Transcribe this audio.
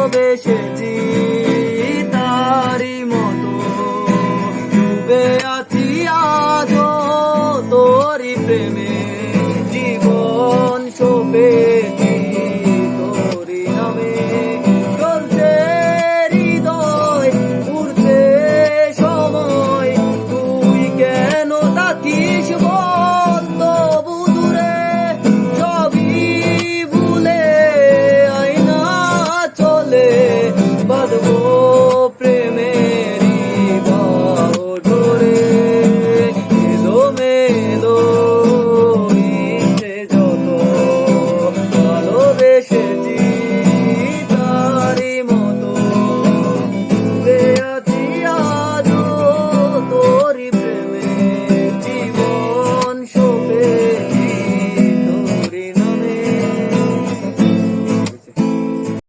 ভালোবেসেছি তারি মতো। ডুবে আছি আজ তোরি প্রেমে। জীবন সোপে